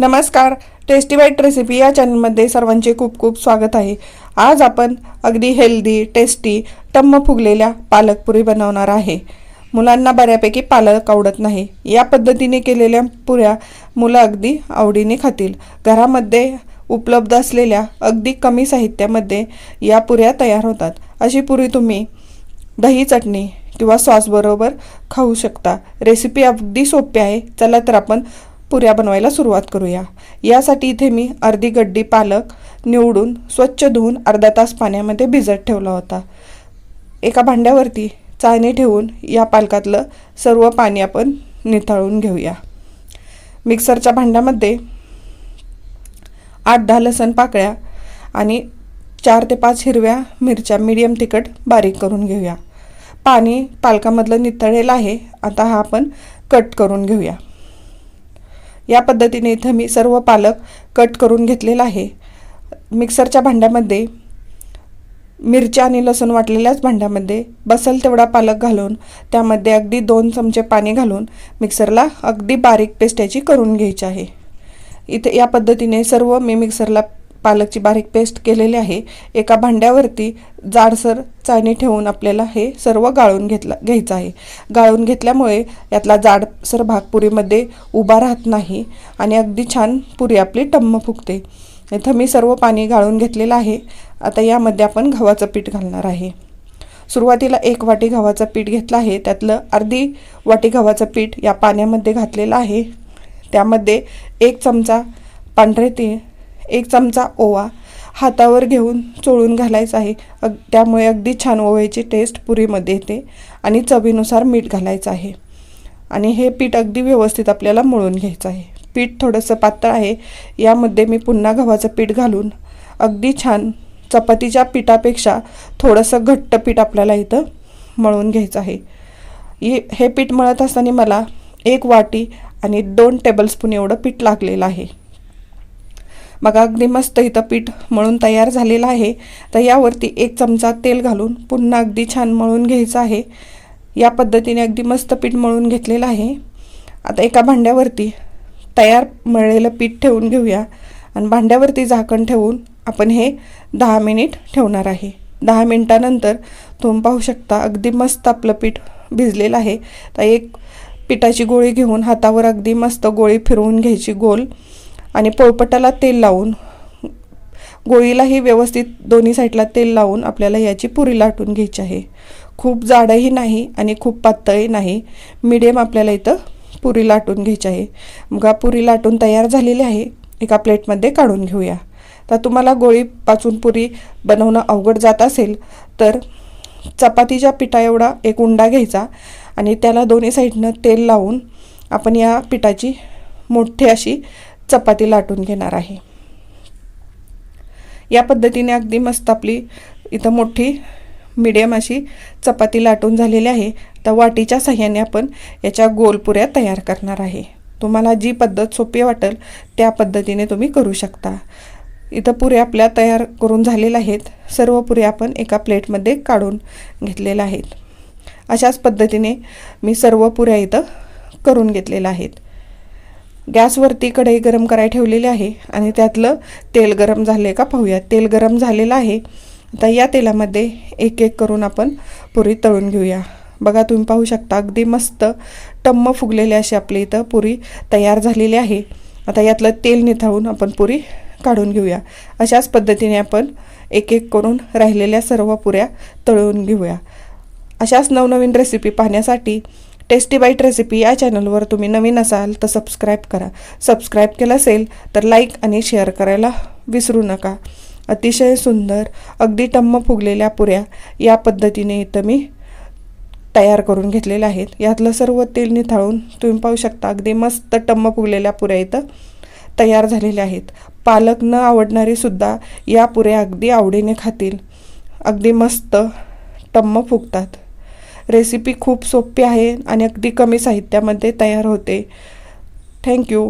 नमस्कार. Tasty bite recipe या चॅनलमध्ये सर्वांचे खूप खूप स्वागत आहे. आज आपण अगदी हेल्दी टेस्टी टम्म फुगलेल्या पालकपुरी बनवणार आहे. मुलांना बऱ्यापैकी पालक आवडत नाही. या पद्धतीने केलेल्या पुऱ्या मुलं अगदी आवडीने खातील. घरामध्ये उपलब्ध असलेल्या अगदी कमी साहित्यामध्ये या पुऱ्या तयार होतात. अशी पुरी तुम्ही दही चटणी किंवा सॉसबरोबर खाऊ शकता. रेसिपी अगदी सोपी आहे. चला तर आपण पुऱ्या बनवायला सुरुवात करूया. यासाठी इथे मी अर्धी गड्डी पालक निवडून स्वच्छ धुवून अर्धा तास पाण्यामध्ये भिजत ठेवला होता. एका भांड्यावरती चाळणी ठेवून या पालकातलं सर्व पाणी आपण निथळून घेऊया. मिक्सरच्या भांड्यामध्ये आठ दहा लसण पाकळ्या आणि चार ते पाच हिरव्या मिरच्या मीडियम तिखट बारीक करून घेऊया. पाणी पालकामधलं नितळेलं आहे. आता हा आपण कट करून घेऊया. या पद्धतीने इथं मी सर्व पालक कट करून घेतलेला आहे. मिक्सरच्या भांड्यामध्ये मिरच्या आणि लसूण वाटलेल्याच भांड्यामध्ये बसल तेवढा पालक घालून त्यामध्ये अगदी दोन चमचे पाणी घालून मिक्सरला अगदी बारीक पेस्ट याची करून घ्यायची आहे. इथे या पद्धतीने सर्व मी मिक्सरला पालकची बारीक पेस्ट केलेली आहे. एका भांड्यावरती जाडसर चाळणी ठेवून आपल्याला हे सर्व गाळून घेतला घ्यायचं आहे. गाळून घेतल्यामुळे यातला जाडसर भाग पुरीमध्ये उभा राहत नाही आणि अगदी छान पुरी आपली टम्म फुगते. इथं मी सर्व पाणी गाळून घेतलेलं आहे. आता यामध्ये आपण गव्हाचं पीठ घालणार आहे. सुरुवातीला एक वाटी गव्हाचं पीठ घेतलं आहे. त्यातलं अर्धी वाटी गव्हाचं पीठ या पाण्यामध्ये घातलेलं आहे. त्यामध्ये एक चमचा पांढरे तीळ एक चमचा ओवा हातावर घेऊन चोळून घालायचं आहे. अग त्यामुळे अगदी छान ओव्याची टेस्ट पुरीमध्ये येते आणि चवीनुसार मीठ घालायचं आहे. आणि हे पीठ अगदी व्यवस्थित आपल्याला मळून घ्यायचं आहे. पीठ थोडंसं पातळ आहे. यामध्ये मी पुन्हा गव्हाचं पीठ घालून अगदी छान चपातीच्या पिठापेक्षा थोडंसं घट्ट पीठ आपल्याला इथं मळून घ्यायचं आहे. हे हे पीठ मळत असताना मला एक वाटी आणि दोन टेबलस्पून एवढं पीठ लागलेलं आहे. मग अगदी मस्त इथं पीठ मळून तयार झालेलं आहे. तर यावरती एक चमचा तेल घालून पुन्हा अगदी छान मळून घ्यायचं आहे. या पद्धतीने अगदी मस्त पीठ मळून घेतलेलं आहे. आता एका भांड्यावरती तयार मळलेलं पीठ ठेवून घेऊया. आणि भांड्यावरती झाकण ठेवून आपण हे दहा मिनिट ठेवणार आहे. दहा मिनटानंतर तुम्ही पाहू शकता अगदी मस्त आपलं पीठ भिजलेलं आहे. तर एक पिठाची गोळी घेऊन हातावर अगदी मस्त गोळी फिरवून घ्यायची गोल. आणि पोळपटाला तेल लावून गोळीलाही व्यवस्थित दोन्ही साईडला तेल लावून आपल्याला याची पुरी लाटून घ्यायची आहे. खूप जाडही नाही आणि खूप पातळही नाही. मिडियम आपल्याला इथं पुरी लाटून घ्यायची आहे. मग पुरी लाटून तयार झालेली आहे. एका प्लेटमध्ये काढून घेऊया. तर तुम्हाला गोळी पाचून पुरी बनवणं अवघड जात असेल तर चपातीच्या पिठा एवढा एक उंडा घ्यायचा आणि त्याला दोन्ही साईडनं तेल लावून आपण या पिठाची मोठी अशी चपाती लाटून घेणार आहे. या पद्धतीने अगदी मस्त आपली इथं मोठी मिडियम अशी चपाती लाटून झालेली आहे. तर वाटीच्या साह्याने आपण याच्या गोलपुऱ्या तयार करणार आहे. तुम्हाला जी पद्धत सोपी वाटेल त्या पद्धतीने तुम्ही करू शकता. इथं पुऱ्या आपल्या तयार करून झालेल्या आहेत. सर्व पुऱ्या आपण एका प्लेटमध्ये काढून घेतलेल्या आहेत. अशाच पद्धतीने मी सर्व पुऱ्या इथं करून घेतलेल्या आहेत. गॅसवरती कढई गरम करायला ठेवलेली आहे आणि त्यातलं तेल गरम झाले का पाहूया. तेल गरम झालेलं आहे. आता या तेलामध्ये एक एक करून आपण पुरी तळून घेऊया. बघा तुम्ही पाहू शकता अगदी मस्त टम्म फुगलेली अशी आपली इथं पुरी तयार झालेली आहे. आता यातलं तेल निथळून आपण पुरी काढून घेऊया. अशाच पद्धतीने आपण एक एक करून राहिलेल्या सर्व पुऱ्या तळून घेऊया. अशाच नवनवीन रेसिपी पाहण्यासाठी टेस्टी बाईट रेसिपी या चॅनलवर तुम्ही नवीन असाल तर सबस्क्राईब करा. सबस्क्राईब केलं असेल तर लाईक आणि शेअर करायला विसरू नका. अतिशय सुंदर अगदी टम्म फुगलेल्या पुऱ्या या पद्धतीने इथं मी तयार करून घेतलेल्या आहेत. यातलं सर्व तेल निथाळून तुम्ही पाहू शकता अगदी मस्त टम्म फुगलेल्या पुऱ्या इथं तयार झालेल्या आहेत. पालक न आवडणारीसुद्धा या पुऱ्या अगदी आवडीने खातील. अगदी मस्त टम्म फुगतात. रेसिपी खूप सोपी आहे आणि अगदी कमी साहित्यामध्ये तयार होते. थँक्यू